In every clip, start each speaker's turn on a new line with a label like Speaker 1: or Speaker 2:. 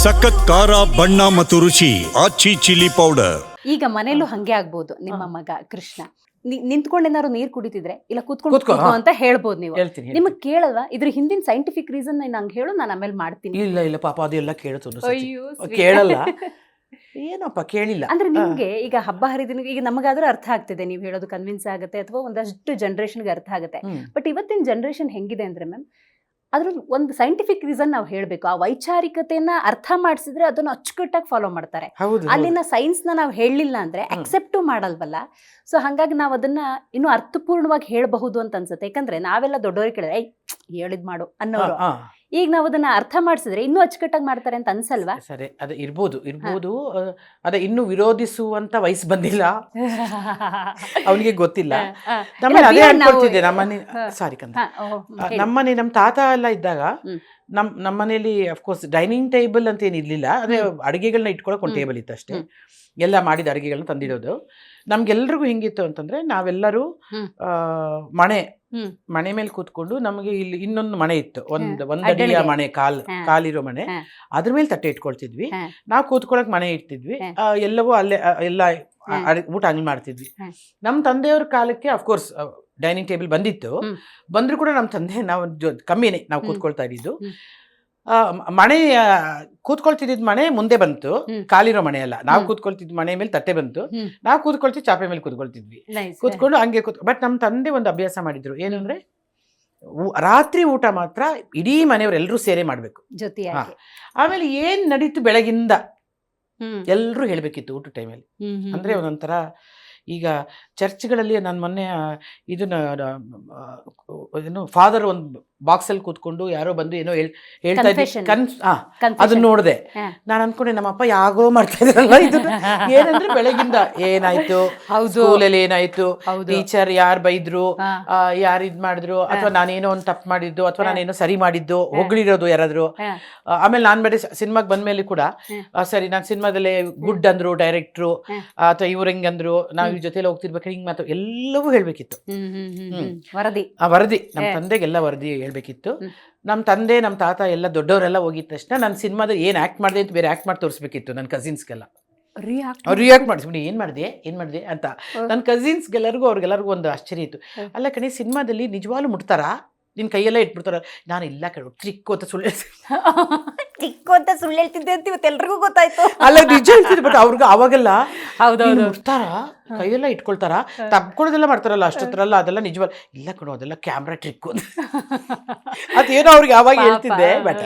Speaker 1: ಸಖತ್ ಖಾರ ಬಣ್ಣ ಮತ್ತು ರುಚಿ ಆಚಿ ಚಿಲ್ಲಿ ಪೌಡರ್
Speaker 2: ಈಗ ಮನೇಲೂ ಹಂಗೆ ಆಗ್ಬೋದು ನಿಮ್ಮ ಮಗ ಕೃಷ್ಣ ನಿ- ನಿಂತ್ಕೊಂಡು ಏನಾದ್ರು ನೀರ್ ಕುಡಿತಿದ್ರೆ ಇಲ್ಲ ಕೂತ್ಕೊಂಡು
Speaker 3: ಕೂತ್ಕೊ,
Speaker 2: ಕೂತ್ಕೊ
Speaker 3: ಹಾ.
Speaker 2: ಅಂತ ಹೇಳ್ಬೋದು ನೀವು
Speaker 3: ನಿಮಗೆ ಹೇಳ್ತೀನಿ.
Speaker 2: ನಿಮಗ್ ಕೇಳಲ್ವಾ ಇದ್ರ ಹಿಂದಿನ ಸೈಂಟಿಫಿಕ್ ರೀಸನ್ ನಂಗೆ ಹೇಳು ನಾನು ಆಮೇಲೆ ಮಾಡ್ತೀನಿ
Speaker 3: ಇಲ್ಲ ಇಲ್ಲ ಪಾಪ ಅದೆಲ್ಲ ಕೇಳುತ್ತೆ ಒಂದೊಂದ್ ಸತಿ.
Speaker 2: ಅಯ್ಯೋ, sweet.
Speaker 3: ಕೇಳಲ್ಲ ಏನಪ್ಪ ಕೇಳಿಲ್ಲ
Speaker 2: ಅಂದ್ರೆ. ನಿಮ್ಗೆ ಈಗ ಹಬ್ಬ ಹರಿದಿನ ಈಗ ನಮಗಾದ್ರೂ ಅರ್ಥ ಆಗ್ತಿದೆ ನೀವು ಹೇಳೋದು ಕನ್ವಿನ್ಸ್ ಆಗುತ್ತೆ ಅಥವಾ ಒಂದಷ್ಟು ಜನರೇಷನ್ಗೆ ಅರ್ಥ ಆಗುತ್ತೆ
Speaker 3: ಹ್ಮ್.
Speaker 2: ಬಟ್ ಇವತ್ತಿನ ಜನರೇಷನ್ ಹೆಂಗಿದೆ ಅಂದ್ರೆ ಮ್ಯಾಮ್ ಅದ್ರ ಒಂದು ಸೈಂಟಿಫಿಕ್ ರೀಸನ್ ನಾವು ಹೇಳಬೇಕು. ಆ ವೈಚಾರಿಕತೆಯನ್ನ ಅರ್ಥ ಮಾಡಿಸಿದ್ರೆ ಅದನ್ನ ಅಚ್ಚುಕಟ್ಟಾಗಿ ಫಾಲೋ ಮಾಡ್ತಾರೆ. ಅಲ್ಲಿನ ಸೈನ್ಸ್ನ ನಾವು ಹೇಳಲಿಲ್ಲ ಅಂದ್ರೆ. ಅಕ್ಸೆಪ್ಟು ಮಾಡಲ್ವಲ್ಲ? ಸೊ ಹಾಗಾಗಿ ನಾವು ಅದನ್ನ ಇನ್ನೂ ಅರ್ಥಪೂರ್ಣವಾಗಿ ಹೇಳಬಹುದು ಅಂತ ಅನ್ಸುತ್ತೆ. ಯಾಕಂದ್ರೆ ನಾವೆಲ್ಲ ದೊಡ್ಡವ್ರಿಗೆ ಕೇಳಿದ್ರೆ ಐ ಹೇಳಿದ್ ಮಾಡು ಅನ್ನೋರು. ಈಗ ನಾವು ಅದನ್ನ ಅರ್ಥ ಮಾಡಿಸಿದ್ರೆ ಇನ್ನೂ ಅಚ್ಚುಕಟ್ಟಾಗಿ ಮಾಡ್ತಾರೆ ಅಂತ ಅನ್ಸಲ್ವಾ?
Speaker 3: ಸರಿ. ಅದು ಇರ್ಬೋದು. ಇರ್ಬೋದು ಅದ ಇನ್ನು ವಿರೋಧಿಸುವಂತ ವಯಸ್ಸು ಬಂದಿಲ್ಲ. ಅವನಿಗೆ ಗೊತ್ತಿಲ್ಲ. ನಮ್ಮನೆ ಅದೇ ಅನ್ಕೊಳ್ತಿದ್ದೆ. ನಮ್ಮನೆ ಸಾರಿ ಕಂದ. ನಮ್ಮನೆ ನಮ್ಮ ತಾತ ಎಲ್ಲ ಇದ್ದಾಗ. ನಮ್ ನಮ್ಮನೇಲಿ ಅಫ್ಕೋರ್ಸ್ ಡೈನಿಂಗ್ ಟೇಬಲ್ ಅಂತ ಏನ್ ಇರ್ಲಿಲ್ಲ. ಅದೇ ಅಡಿಗೆಗಳನ್ನ ಇಟ್ಕೊಳಕ್ ಒಂದು ಟೇಬಲ್ ಇತ್ತು ಅಷ್ಟೇ. ಎಲ್ಲ ಮಾಡಿದ ಅಡಿಗೆಗಳನ್ನ ತಂದಿಡೋದು. ನಮ್ಗೆಲ್ರಿಗೂ ಹಿಂಗಿತ್ತು ಅಂತಂದ್ರೆ ನಾವೆಲ್ಲರೂ ಮಣೆ. ಮನೆ ಮೇಲೆ ಕೂತ್ಕೊಂಡು ನಮಗೆ ಇಲ್ಲಿ ಇನ್ನೊಂದು ಮನೆ ಇತ್ತು. ಒಂದು
Speaker 2: ಒಂದಡಿಯ
Speaker 3: ಮನೆ ಕಾಲ್ ಕಾಲಿರೋ ಮನೆ. ಅದ್ರ ಮೇಲೆ ತಟ್ಟೆ ಇಟ್ಕೊಳ್ತಿದ್ವಿ. ನಾವು ಕೂತ್ಕೊಳಕ್ ಮನೆ ಇಡ್ತಿದ್ವಿ. ಎಲ್ಲವೂ ಅಲ್ಲೇ ಎಲ್ಲ ಊಟ ಹಂಗ್ ಮಾಡ್ತಿದ್ವಿ. ನಮ್ಮ ತಂದೆಯವ್ರ ಕಾಲಕ್ಕೆ ಅಫ್ಕೋರ್ಸ್ ಡೈನಿಂಗ್ ಟೇಬಲ್ ಬಂದಿತ್ತು. ಬಂದ್ರು ಕೂಡ ನಮ್ಮ ತಂದೆ ನಾವು ಕಮ್ಮಿನೇ ನಾವು. ಕೂತ್ಕೊಳ್ತಾ ಇದ್ದಿದ್ದು.
Speaker 2: ಹ್ಮ್.
Speaker 3: ಆ, ಮ- ಮನೆ ಆ, ಕೂತ್ಕೊಳ್ತಿದ್ದ ಮನೆ ಮುಂದೆ ಬಂತು.
Speaker 2: ಖಾಲಿರೋ
Speaker 3: ಕಾಲಿರೋ ಮನೆ ಅಲ್ಲ. ನಾವು. ಕೂತ್ಕೊಳ್ತಿದ್ ಮನೆ ಮೇಲೆ ತಟ್ಟೆ ಬಂತು. ನಾವು ಕೂತ್ಕೊಳ್ತಿದ್ ಚಾಪೆ ಮೇಲೆ ಕೂತ್ಕೊಳ್ತಿದ್ವಿ. ಕೂತ್ಕೊಂಡು ಹಂಗೆ ಕೂತ್ ಬಟ್ ನಮ್ಮ ತಂದೆ ಒಂದು ಅಭ್ಯಾಸ ಮಾಡಿದ್ರು. ಏನಂದ್ರೆ ರಾತ್ರಿ ಊಟ ಮಾತ್ರ ಇಡೀ ಮನೆಯವರೆಲ್ಲರೂ ಸೇರೆ ಮಾಡಬೇಕು. ಆಮೇಲೆ ಏನ್ ನಡೀತು ಬೆಳಗಿಂದ. ಎಲ್ಲರೂ ಹೇಳಬೇಕಿತ್ತು ಊಟ ಟೈಮಲ್ಲಿ. ಅಂದ್ರೆ. ಒಂದೊಂಥರ ಈಗ ಚರ್ಚ್ಗಳಲ್ಲಿ ನಾನು ಮೊನ್ನೆ ಇದನ್ನ ಏನು ಫಾದರ್ ಒಂದು ಬಾಕ್ಸಲ್ಲಿ ಕೂತ್ಕೊಂಡು ಯಾರೋ ಬಂದು ಏನೋ ಹೇಳ್- ಹೇಳ್ತಾ ಇದ್ದೆ
Speaker 2: ಕನ್ಸ್
Speaker 3: ಕನ್ ಹಾ
Speaker 2: Confession.
Speaker 3: ಅದನ್ನ ನೋಡಿದೆ ನಾನು ಅನ್ಕೊಂಡೆ ನಮ್ಮಪ್ಪ ಯಾಗೋ ಮಾಡ್ತಾ ಇದ್ರಲ್ಲ ಇದು ಏನಂದ್ರೆ ಬೆಳಗಿಂದ ಏನಾಯ್ತು? ಸ್ಕೂಲಲ್ಲಿ ಏನಾಯ್ತು? ಟೀಚರ್ ಯಾರು ಬೈದ್ರು. ಯಾರು ಇದ್ ಮಾಡಿದ್ರು? ಅಥವಾ ನಾನೇನೋ ಒಂದು ತಪ್ಪು ಮಾಡಿದ್ದು? ಅಥವಾ. ನಾನೇನೋ ಸರಿ ಮಾಡಿದ್ದು? ಹೊಗಳಿರೋದು ಯಾರಾದ್ರು? ಆ, ಆಮೇಲೆ ನಾನು ಬೇರೆ ಸಿನಿಮಾಗೆ ಬಂದ್ಮೇಲೆ ಕೂಡ ಸರಿ ನಾನು ಸಿನಿಮಾದಲ್ಲಿ ಗುಡ್ ಅಂದ್ರು ಡೈರೆಕ್ಟ್ರು. ಅಥವಾ ಇವ್ರು ಹೆಂಗಂದ್ರು ನಾವು ಇವ್ರ ಜೊತೆಲಿ ಹೋಗ್ತಿರ್ಬೇಕಾದ್ರೆ ಹಿಂಗ್ ಮಾತು ಎಲ್ಲವೂ ಹೇಳ್ಬೇಕಿತ್ತು.
Speaker 2: ಹ್ಮ್, ಹ್ಮ್, ಹ್ಮ್,
Speaker 3: ಹ್ಮ್.
Speaker 2: ಹ್ಮ್. ವರದಿ.
Speaker 3: ಆ ವರದಿ. ನಮ್ಮ. ತಂದೆಗೆಲ್ಲ ವರದಿ ಹೇಳ್ಬೇಕಿತ್ತು. ನಮ್ಮ ತಂದೆ ನಮ್ಮ ತಾತ ಎಲ್ಲ ದೊಡ್ಡವರೆಲ್ಲ ಹೋಗಿದ ತಕ್ಷಣ ನನ್ನ ಸಿನಿಮಾದಲ್ಲಿ ಏನು ಆ್ಯಕ್ಟ್ ಮಾಡಿದೆ ಅಂತ ಬೇರೆ ಆ್ಯಕ್ಟ್ ಮಾಡಿ ತೋರಿಸ್ಬೇಕಿತ್ತು ನನ್ನ ಕಸಿನ್ಸ್ಗೆಲ್ಲ ಅವ್ರು ರಿಯಾಕ್ಟ್ ಮಾಡಿ ಸುಮ್ಮನೆ ಏನು ಮಾಡಿದೆ ಏನು ಮಾಡಿದೆ ಅಂತ. ನನ್ನ ಕಸಿನ್ಸ್ಗೆಲ್ಲರಿಗೂ ಅವ್ರಿಗೆಲ್ಲರಿಗೂ ಒಂದು ಆಶ್ಚರ್ಯ ಇತ್ತು. ಅಲ್ಲ ಕಣೆ ಸಿನಿಮಾದಲ್ಲಿ ನಿಜವಾಗ್ಲೂ ಮುಟ್ತಾರಾ ನಿನ್ನ ಕೈಯೆಲ್ಲ ಇಟ್ಬಿಡ್ತಾರ ನಾನು ಇಲ್ಲ ಕೇಳು ಟ್ರಿಕ್ ಅಂತ ಸುಳ್ಳು.
Speaker 2: ಚಿಕ್ಕ ಅಂತ ಸುಳ್ಳು ಹೇಳ್ತಿದ್ದೆ ಅಂತ ಇವತ್ತು ಎಲ್ರಿಗೂ ಗೊತ್ತಾಯ್ತು
Speaker 3: ಅಲ್ಲ ನಿಜ ಹೇಳ್ತಿದ್ದೆ ಬಟ್ ಅವ್ರಿಗೆ ಅವಾಗೆಲ್ಲ
Speaker 2: ಹೌದೌದು.
Speaker 3: ಮುಟ್ತಾರ? ಕೈಯೆಲ್ಲ ಇಟ್ಕೊಳ್ತಾರ? ತಪ್ಕೊಳ್ಳೋದೆಲ್ಲ ಮಾಡ್ತಾರಲ್ಲ ಅಷ್ಟೊತ್ತರಲ್ಲ ಅದೆಲ್ಲ ನಿಜವಲ್ಲ ಇಲ್ಲ ಕಣೋ ಅದೆಲ್ಲ ಕ್ಯಾಮ್ರಾ ಟ್ರಿಕ್ ಅದೇನೋ ಅವ್ರಿಗೆ ಅವಾಗ. ಹೇಳ್ತಿದ್ದೆ ಬಟ್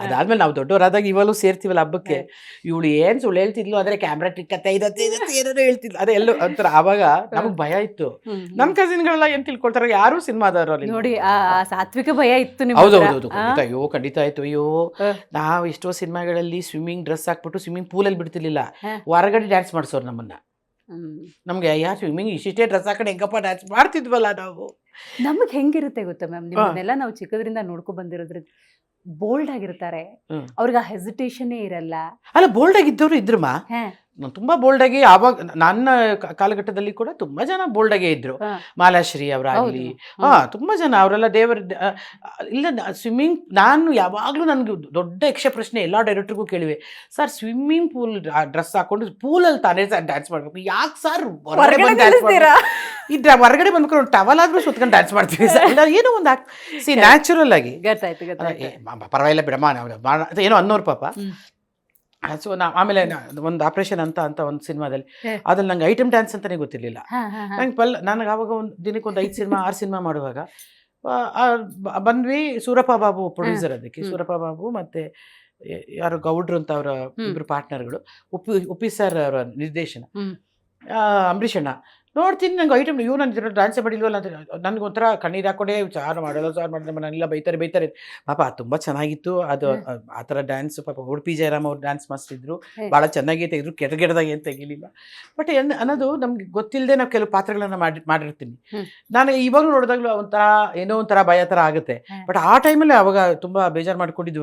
Speaker 3: ಅದಾದ್ಮೇಲೆ ನಾವು ದೊಡ್ಡವರಾದಾಗ ಇವಾಗಲೂ ಸೇರ್ತೀವಲ್ಲ ಹಬ್ಬಕ್ಕೆ. ಇವಳು ಏನ್ ಸುಳ್ಳು ಹೇಳ್ತಿದ್ಲು ಅಂದ್ರೆ ಕ್ಯಾಮ್ರಾ ಟಿಕ್ಕತ್ತೆ ಇದತ್ತೆ ಇದತ್ತೆ ಏನೇನೋ ಹೇಳ್ತಿದ್ಲು. ಅದೇ ಎಲ್ಲೋ ಒಂಥರ ಅವಾಗ ನಮಗ್ ಭಯ ಇತ್ತು. ನಮ್ ಕಸಿನ್ಗಳೆಲ್ಲ ಏನ್ ತಿಳ್ಕೊಳ್ತಾರ ಯಾರು ಸಿನಿಮಾದವರು ಅಲ್ಲಿ
Speaker 2: ನೋಡಿ ಆ ಸಾತ್ವಿಕ ಭಯ ಇತ್ತು ನಿಮ್ಗೆ
Speaker 3: ಹೌದು ಹೌದು ಖಂಡಿತ. ಅಯ್ಯೋ ಖಂಡಿತ ಆಯ್ತು. ಅಯ್ಯೋ. ನಾವು ಎಷ್ಟೋ ಸಿನಿಮಾಗಳಲ್ಲಿ ಸ್ವಿಮ್ಮಿಂಗ್ ಡ್ರೆಸ್ ಹಾಕ್ಬಿಟ್ಟು ಸ್ವಿಮ್ಮಿಂಗ್ ಪೂಲಲ್ಲಿ ಬಿಡ್ತಿರ್ಲಿಲ್ಲ. ಹೊರಗಡೆ ಡ್ಯಾನ್ಸ್ ಮಾಡಿಸೋರು ನಮ್ಮನ್ನ.
Speaker 2: ನಮಗೆ
Speaker 3: ನಮ್ಗೆ ಯಾ ಸ್ವಿಮ್ಮಿಂಗ್ ಇಷ್ಟೇ ಡ್ರೆಸ್ ಹಾಕೊಂಡು ಹೆಂಗಪ್ಪ ಡ್ಯಾನ್ಸ್ ಮಾಡ್ತಿದ್ವಲ್ಲ ನಾವು?
Speaker 2: ನಮಗ್ ಹೆಂಗಿರುತ್ತೆ ಗೊತ್ತಾ ಮ್ಯಾಮ್? ನಿಮ್ಮನ್ನೆಲ್ಲ ನಾವು ಚಿಕ್ಕದ್ರಿಂದ ನೋಡ್ಕೊಂಡ್ ಬಂದಿರೋದ್ರ ಬೋಲ್ಡ್ ಆಗಿರ್ತಾರೆ. ಅವ್ರಿಗೆ ಆ ಹೆಸಿಟೇಷನ್ ಇರಲ್ಲ.
Speaker 3: ಅಲ್ಲ ಬೋಲ್ಡ್ ಆಗಿದ್ದವ್ರು ಇದ್ರಮ್ಮ. ನಾನ್ ತುಂಬಾ ಬೋಲ್ಡ್ ಆಗಿ ಆವಾಗ ನನ್ನ ಕಾಲಘಟ್ಟದಲ್ಲಿ ಕೂಡ ತುಂಬಾ ಜನ ಬೋಲ್ಡ್ ಆಗೇ ಇದ್ರು. ಮಾಲಾಶ್ರೀ ಅವರಾಗ್ಲಿ.
Speaker 2: ಆಗಲಿ
Speaker 3: ಹಾ ತುಂಬಾ ಜನ ಅವರೆಲ್ಲ ದೇವರ ಇಲ್ಲ ಸ್ವಿಮ್ಮಿಂಗ್ ನಾನು ಯಾವಾಗಲೂ ನನಗೆ ದೊಡ್ಡ ಯಕ್ಷ ಪ್ರಶ್ನೆ ಎಲ್ಲ ಡೈರೆಕ್ಟರ್ಗೂ ಕೇಳಿವೆ. ಸರ್ ಸ್ವಿಮ್ಮಿಂಗ್ ಪೂಲ್ ಡ್ರೆಸ್ ಹಾಕೊಂಡು ಪೂಲಲ್ಲಿ ತಾನೇ ಡ್ಯಾನ್ಸ್ ಮಾಡ್ಬೇಕು? ಯಾಕೆ ಸರ್? ಇದ್ರ ಹೊರಗಡೆ ಬಂದ್ಕೊಂಡು ಟವಲ್ ಆದ್ರೂ ಸುತ್ಕೊಂಡು ಡ್ಯಾನ್ಸ್ ಮಾಡ್ತೀವಿ ಸರ್ ಇಲ್ಲ ಏನೋ ಒಂದು ಸಿ ನ್ಯಾಚುರಲ್ ಆಗಿ. ಪರವಾಗಿಲ್ಲ ಬಿಡಮ್ಮ ಏನೋ ಅನ್ನೋರು ಪಾಪ. ಸೊ ನಾ ಆಮೇಲೆ ಒಂದು ಆಪರೇಷನ್ ಅಂತ ಅಂತ ಒಂದು ಸಿನಿಮಾದಲ್ಲಿ. ಅದ್ರಲ್ಲಿ ನಂಗೆ ಐಟಮ್ ಡ್ಯಾನ್ಸ್ ಅಂತಾನೆ ಗೊತ್ತಿರಲಿಲ್ಲ. ನಂಗೆ ಪಲ್ ನನಗೆ ಆವಾಗ ಒಂದು ದಿನಕ್ಕೆ ಒಂದು ಐದು ಸಿನಿಮಾ ಆರು ಸಿನಿಮಾ ಮಾಡುವಾಗ ಬಂದ್ವಿ ಸೂರಪ್ಪ ಬಾಬು ಪ್ರೊಡ್ಯೂಸರ್ ಅದಕ್ಕೆ. ಸೂರಪ್ಪ ಬಾಬು ಮತ್ತೆ ಯಾರು ಗೌಡ್ರು ಅಂತ ಅವರ
Speaker 2: ಇಬ್ಬರು
Speaker 3: ಇಬ್ರು ಪಾರ್ಟ್ನರ್ಗಳು ಉಪ್ಪಿ ಉಪ್ಪಿ ಸರ್ ಅವರ ನಿರ್ದೇಶನ. ಅಂಬರೀಷಣ್ಣ ಅಂಬರೀಷ್ ಅಣ್ಣ ನೋಡ್ತೀನಿ ನಂಗೆ ಐಟಮ್ ಇವ್ ನನ್ನ ಡ್ಯಾನ್ಸೇ ಮಾಡಿಲ್ವಲ್ಲ ಅಂತ ನನಗೆ ಒಂಥರ ಕಣ್ಣೀರು ಹಾಕೊಂಡೇ ಸಾರ್ ಮಾಡಲ್ಲ ಸಾರ್ ಮಾಡಿದ್ರೆ ನನ್ನೆಲ್ಲ ಬೈತಾರೆ ಬೈತಾರೆ. ಪಾಪ ಅದು ತುಂಬ ಚೆನ್ನಾಗಿತ್ತು. ಅದು. ಆ- ಥರ ಡ್ಯಾನ್ಸ್ ಪಾಪ ಉಡುಪಿ ಜಯರಾಮ್ ಅವ್ರು ಡ್ಯಾನ್ಸ್ ಮಾಸ್ಟರ್
Speaker 2: ಹೇ.
Speaker 3: ಭಾಳ ಚೆನ್ನಾಗಿ ತೆಗೆದ್ರು ಕೆಟ್ಟ ಕೆಟ್ಟದಾಗಿ ಏನು ತೆಗಿಲಿಲ್ಲ. ಬಟ್ ಎನ್ ಅನ್ನೋದು ನಮ್ಗೆ ಗೊತ್ತಿಲ್ಲದೆ ನಾವು ಕೆಲವು ಪಾತ್ರಗಳನ್ನ ಮಾಡಿ ಮಾಡಿರ್ತೀನಿ. ನಾನು ಇವಾಗ ನೋಡಿದಾಗಲೂ ಒಂಥರ ಏನೋ ಒಂಥರ ಭಯ ಥರ ಆಗುತ್ತೆ. ಬಟ್ ಆ ಟೈಮಲ್ಲಿ ಅವಾಗ ತುಂಬ ಬೇಜಾರು ಮಾಡ್ಕೊಂಡಿದ್ದು